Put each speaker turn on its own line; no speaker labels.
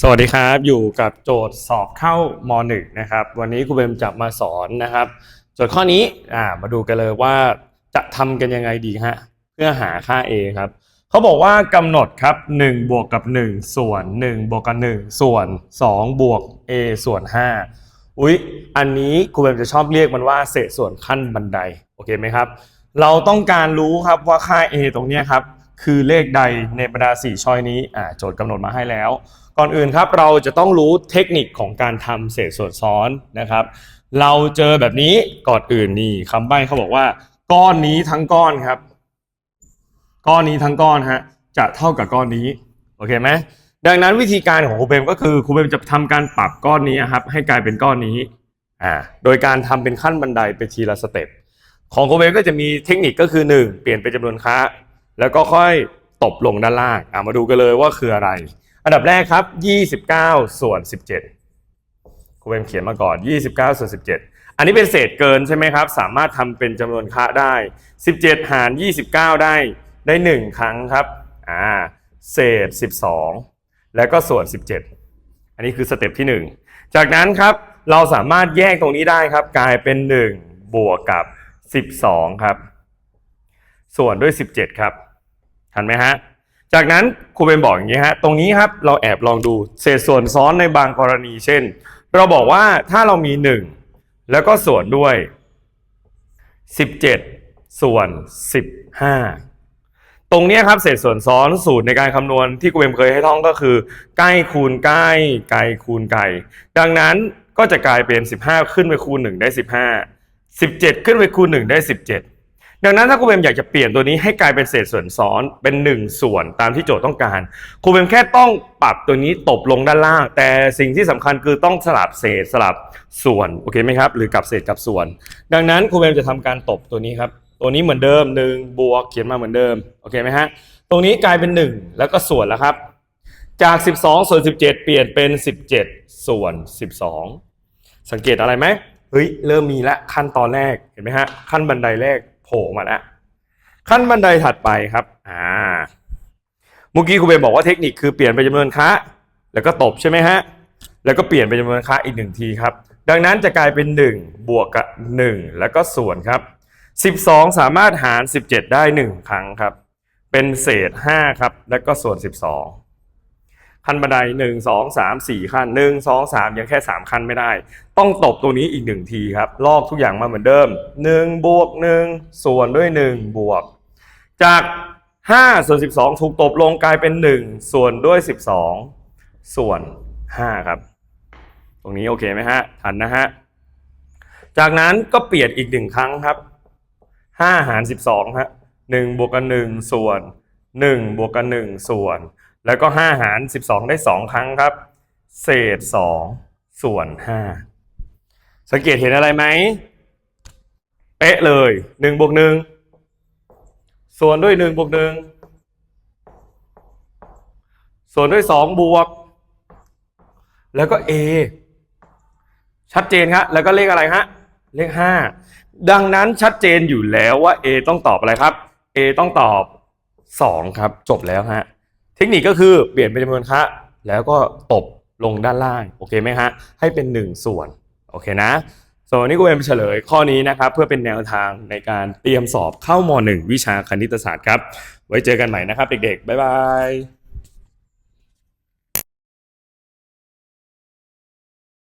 สวัสดีครับ อยู่กับโจทย์สอบเข้ามหนึ่งนะครับ วันนี้ครูเบมจะมาสอนนะครับ โจทย์ข้อนี้อ่ามาดูกันเลยว่าจะทำกันยังไงดีฮะเพื่อหาค่า a ครับเขาบอกว่ากำหนดครับ1บวกกับ 1 ส่วน 1 บวกกับ 1 ส่วน 2 บวก a ส่วน 5 อุ๊ย อันนี้ครูเบมจะชอบเรียกมันว่าเศษส่วนขั้นบันไดโอเคไหมครับ เราต้องการรู้ครับว่าค่า a ตรงนี้ครับคือเลขใดในบรรดา4ช้อยนี้อ่าโจทย์กำหนดมาให้แล้ว ก่อนอื่นครับเราจะต้องรู้เทคนิคของการทำเศษส่วนซ้อนนะครับ เราเจอแบบนี้ก่อนอื่นนี่คำใบ้เขาบอกว่า ก้อนนี้ทั้งก้อนครับ ก้อนนี้ทั้งก้อนฮะจะเท่ากับก้อนนี้โอเคไหมดังนั้นวิธีการของครูเบมก็คือครูเบมจะทำการปรับก้อนนี้ครับให้กลายเป็นก้อนนี้อ่าโดยการทำเป็นขั้นบันไดไปทีละสเต็ปของครูเบมก็จะมีเทคนิคก็คือ 1 เปลี่ยนเป็นจำนวนค้า แล้วก็ค่อยตบลงด้านล่างอ่ามาดูกันเลยว่าคืออะไร อันดับแรกครับ 29 ส่วน 17ครูเบมเขียนมาก่อน 29 ส่วน 17 อันนี้เป็นเศษเกินใช่ไหมครับ สามารถทำเป็นจำนวนค่าได้ 17 หาร 29 ได้ได้ 1 ครั้งครับอ่าเศษ 12 แล้วก็ส่วน 17 อันนี้คือสเต็ปที่ 1 จากนั้นครับเราสามารถแยกตรงนี้ได้ครับ กลายเป็น 1 บวกกับ 12 ครับ ส่วนด้วย 17 ครับ ทันไหมฮะ จากนั้นครูเบนบอกอย่างนี้ฮะตรงนี้ครับเราแอบลองดูเศษส่วนซ้อนในบางกรณีเช่น เราบอกว่าถ้าเรามี 1 แล้วก็ส่วนด้วย 17 ส่วน 15 ตรงนี้ครับเศษส่วนซ้อนสูตรในการคำนวณที่ครูเบมเคยให้ท่องก็คือ ใกล้คูณใกล้ไกลคูณไกลดังนั้นก็จะกลายเป็น 15 ขึ้นไปคูณ 1 ได้ 15 17 ขึ้นไปคูณ 1 ได้ 17 ดังนั้นถ้าครูเบมอยากจะเปลี่ยนตัวนี้ให้กลายเป็นเศษส่วนซ้อนเป็น1ส่วนตามที่โจทย์ต้องการครูเบมแค่ต้องปรับตัวนี้ตบลงด้านล่าง แต่สิ่งที่สำคัญคือต้องสลับเศษสลับส่วนโอเคไหมครับ หรือกับเศษกับส่วน ดังนั้นครูเบมจะทำการตบตัวนี้ครับ ตัวนี้เหมือนเดิม1บวกเขียนมาเหมือนเดิมโอเคไหมฮะตรงนี้กลายเป็น 1 แล้วก็ส่วนแล้วครับ จาก 12 ส่วน 17 เปลี่ยนเป็น 17 ส่วน 12 สังเกตอะไรไหมเฮ้ยเริ่มมีล้วขั้นตอนแรกเห็นไหมฮะขั้นบันไดแรก โผล่มาแล้วขั้นบันไดถัดไปครับอ่าเมื่อกี้ครูเบนบอกว่าเทคนิคคือเปลี่ยนเป็นจำนวนค้าแล้วก็ตบใช่ไหมฮะแล้วก็เปลี่ยนเป็นจำนวนค้าอีกหนึ่งทีครับ ดังนั้นจะกลายเป็น 1 บวกกับ 1 แล้วก็ส่วนครับ 12 สามารถหาร 17 ได้ 1 ครั้งครับ เป็นเศษ 5 ครับ แล้วก็ส่วน 12 ขั้นบันไดหนึ่งสองสามสี่ขั้นหนึ่งสองสามยังแค่สามขั้นไม่ได้ ต้องตบตรงนี้อีกหนึ่งทีครับ ลอกทุกอย่างมาเหมือนเดิมหนึ่งบวกหนึ่งส่วนด้วยหนึ่งบวก จากห้าส่วนสิบสองถูกตบลงกลายเป็นหนึ่งส่วนด้วยสิบสองส่วนห้าครับ ตรงนี้โอเคไหมฮะ ทันนะฮะ จากนั้นก็เปลี่ยนอีกหนึ่งครั้งครับห้าหารสิบสองฮะหนึ่งบวกกับหนึ่งส่วนหนึ่งบวกกับหนึ่งส่วน แล้วก็5หาร 12 ได้ 2 ครั้งครับ เศษ 2 ส่วน 5 สังเกตเห็นอะไรไหม เป๊ะเลย 1บวก1ส่วนด้วย1บวก1ส่วนด้วย 2 บวก แล้วก็ a ชัดเจนครับแล้วก็เลขอะไรฮะ เลข 5 ดังนั้นชัดเจนอยู่แล้วว่า a ต้องตอบอะไรครับ a ต้องตอบ 2 ครับ จบแล้วฮะ เทคนิคก็คือเปลี่ยนเป็นจำนวนคะแล้วก็ตบลงด้านล่างโอเคไหมฮะให้เป็น 1 ส่วนโอเคนะส่วนวันนี้กูเอ็มเฉลยข้อนี้นะครับเพื่อเป็นแนวทางในการเตรียมสอบเข้าม .1 วิชาคณิตศาสตร์ครับ ไว้เจอกันใหม่นะครับเด็กๆ บ๊ายบาย